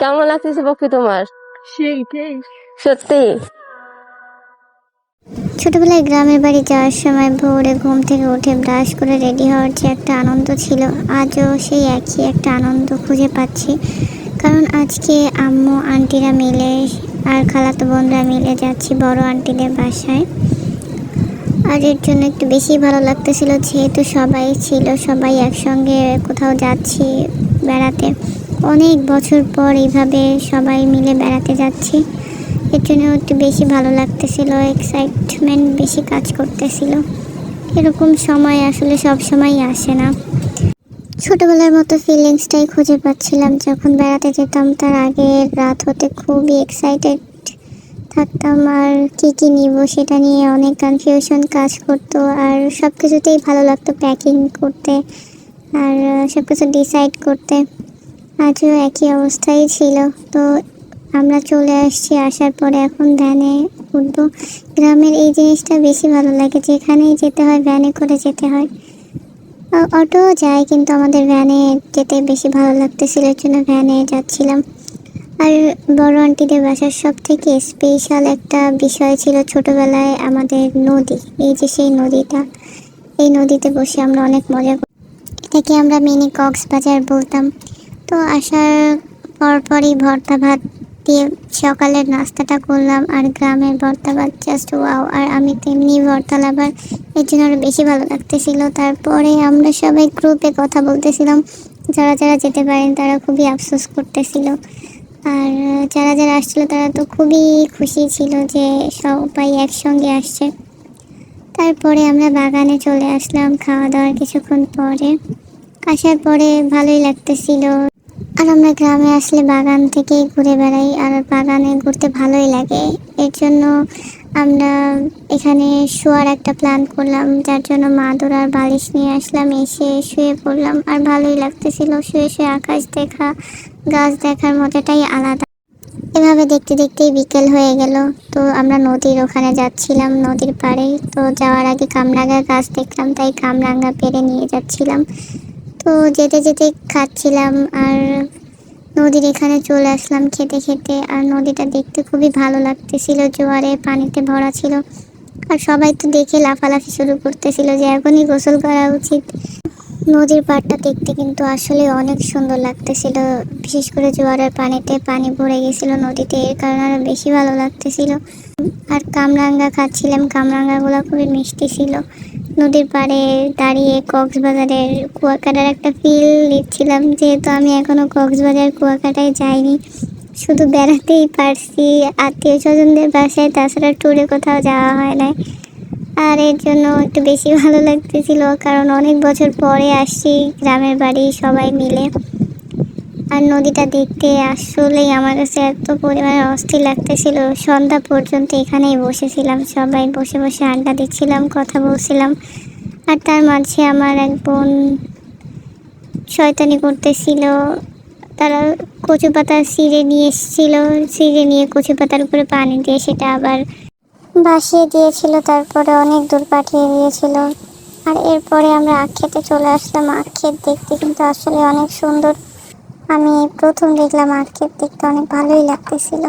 কেমন লাগতেছে পক্ষে তোমার? সত্যি? ছোটবেলায় গ্রামের বাড়ি যাওয়ার সময় ভোরে ঘুম থেকে উঠে ব্রাশ করে রেডি হওয়ার যে একটা আনন্দ ছিল আজও সেই একই একটা আনন্দ খুঁজে পাচ্ছি। কারণ আজকে আম্মু আন্টিরা মিলে আর খালাতো বোনরা মিলে যাচ্ছি বড় আন্টিদের বাসায়। আর এর জন্য একটু বেশি ভালো লাগতেছিল যেহেতু সবাই ছিল সবাই একসঙ্গে কোথাও যাচ্ছি বেড়াতে। অনেক বছর পর এইভাবে সবাই মিলে বেড়াতে যাচ্ছি। এর জন্য একটু বেশি ভালো লাগতেছিল এক্সাইটমেন্ট বেশি কাজ করতেছিল। এরকম সময় আসলে সব সময় আসে না। ছোটোবেলার মতো ফিলিংসটাই খুঁজে পাচ্ছিলাম। যখন বেড়াতে যেতাম, তার আগে রাত হতে খুবই এক্সাইটেড থাকতাম। আর কী কী নিব সেটা নিয়ে অনেক কনফিউশন কাজ করতো। আর সব কিছুতেই ভালো লাগতো প্যাকিং করতে, আর সব কিছু ডিসাইড করতে। আজও একই অবস্থায় ছিল। তো আমরা চলে আসছি, আসার পরে এখন ভ্যানে উঠবো। গ্রামের এই জিনিসটা বেশি ভালো লাগে, যেখানেই যেতে হয় ভ্যানে করে যেতে হয়। অটো যায়, কিন্তু আমাদের ভ্যানে যেতে বেশি ভালো লাগতেছিল জন্য ভ্যানে যাচ্ছিলাম। আর বড় আন্টিদের বাসার সব থেকে স্পেশাল একটা বিষয় ছিল ছোটবেলায় আমাদের নদী। এই যে সেই নদীটা, এই নদীতে বসে আমরা অনেক মজা কর- এটাকে আমরা মিনি কক্সবাজার বলতাম। তো আসার পরপরই ভর্তা ভাত দিয়ে সকালের নাস্তাটা করলাম আর গ্রামের ভর্তা ভাত জাস্ট ওয়াও আর আমি তেমনি ভর্তা লাভার। এর জন্য আরও বেশি ভালো লাগতেছিল। তারপরে আমরা সবাই গ্রুপে কথা বলতেছিলাম। যারা যারা যেতে পারেন তারা খুবই আফসোস করতেছিল। আর যারা যারা আসছিল তারা তো খুবই খুশি ছিল যে সবাই একসঙ্গে আসছে। তারপরে আমরা বাগানে চলে আসলাম খাওয়া দাওয়ার কিছুক্ষণ পরে। আসার পরে ভালোই লাগতেছিল। আমরা গ্রামে আসলে বাগান থেকেই ঘুরে বেড়াই আর বাগানে ঘুরতে ভালোই লাগে। এর জন্য আমরা এখানে শোয়ার একটা প্ল্যান করলাম, যার জন্য মাদুর আর বালিশ নিয়ে আসলাম, এসে শুয়ে পড়লাম আর ভালোই লাগতেছিল। শুয়ে শুয়ে আকাশ দেখা, গাছ দেখার মজাটাই আলাদা। এভাবে দেখতে দেখতেই বিকেল হয়ে গেল। তো আমরা নদীর ওখানে যাচ্ছিলাম, নদীর পাড়ে। তো যাওয়ার আগে কামরাঙ্গা গাছ দেখলাম, তাই কামরাঙ্গা পেরে নিয়ে যাচ্ছিলাম। তো যেতে যেতে খাচ্ছিলাম আর নদীর এখানে চলে আসলাম খেতে খেতে। আর নদীটা দেখতে খুবই ভালো লাগতেছিল, জোয়ারে পানিতে ভরা ছিল। আর সবাই তো দেখে লাফালাফি শুরু করতেছিল যে এখনই গোসল করা উচিত। নদীর পাড়টা দেখতে কিন্তু আসলে অনেক সুন্দর লাগতেছিল। বিশেষ করে জোয়ারের পানিতে পানি ভরে গেছিল নদীতে, এর কারণে আরও বেশি ভালো লাগতেছিল। আর কামরাঙ্গা খাচ্ছিলাম, কামরাঙ্গাগুলো খুবই মিষ্টি ছিল। নদীর পাড়ে দাঁড়িয়ে কক্সবাজারের কুয়াকাটার একটা ফিল নিচ্ছিলাম যেহেতু আমি এখনও কক্সবাজার কুয়াকাটায় যাইনি। শুধু বেড়াতেই পারছি আত্মীয় স্বজনদের বাসায়, তাছাড়া ট্যুরে কোথাও যাওয়া হয় না আর এর জন্য একটু বেশি ভালো লাগতেছিল, কারণ অনেক বছর পরে আসছি গ্রামের বাড়ি সবাই মিলে। আর নদীটা দেখতে আসলেই আমার কাছে এত পরিমাণে অস্থির লাগতেছিল। সন্ধ্যা পর্যন্ত এখানেই বসেছিলাম, সবাই বসে বসে আড্ডা দিচ্ছিলাম, কথা বলছিলাম। আর তার মাঝে আমার এক বোন শয়তানি করতেছিল। তারা কচু পাতা ছিঁড়ে নিয়ে এসেছিল, ছিঁড়ে নিয়ে কচু পাতার উপরে পানি দিয়ে সেটা আবার বাসিয়ে দিয়েছিল, তারপরে অনেক দূর পাঠিয়ে দিয়েছিল। আর এরপরে আমরা আক্ষেতে চলে আসলাম। আক্ষেত দেখতে কিন্তু আসলে অনেক সুন্দর। আমি প্রথম দেখলাম আক্ষেত দেখতে অনেক ভালোই লাগতেছিল।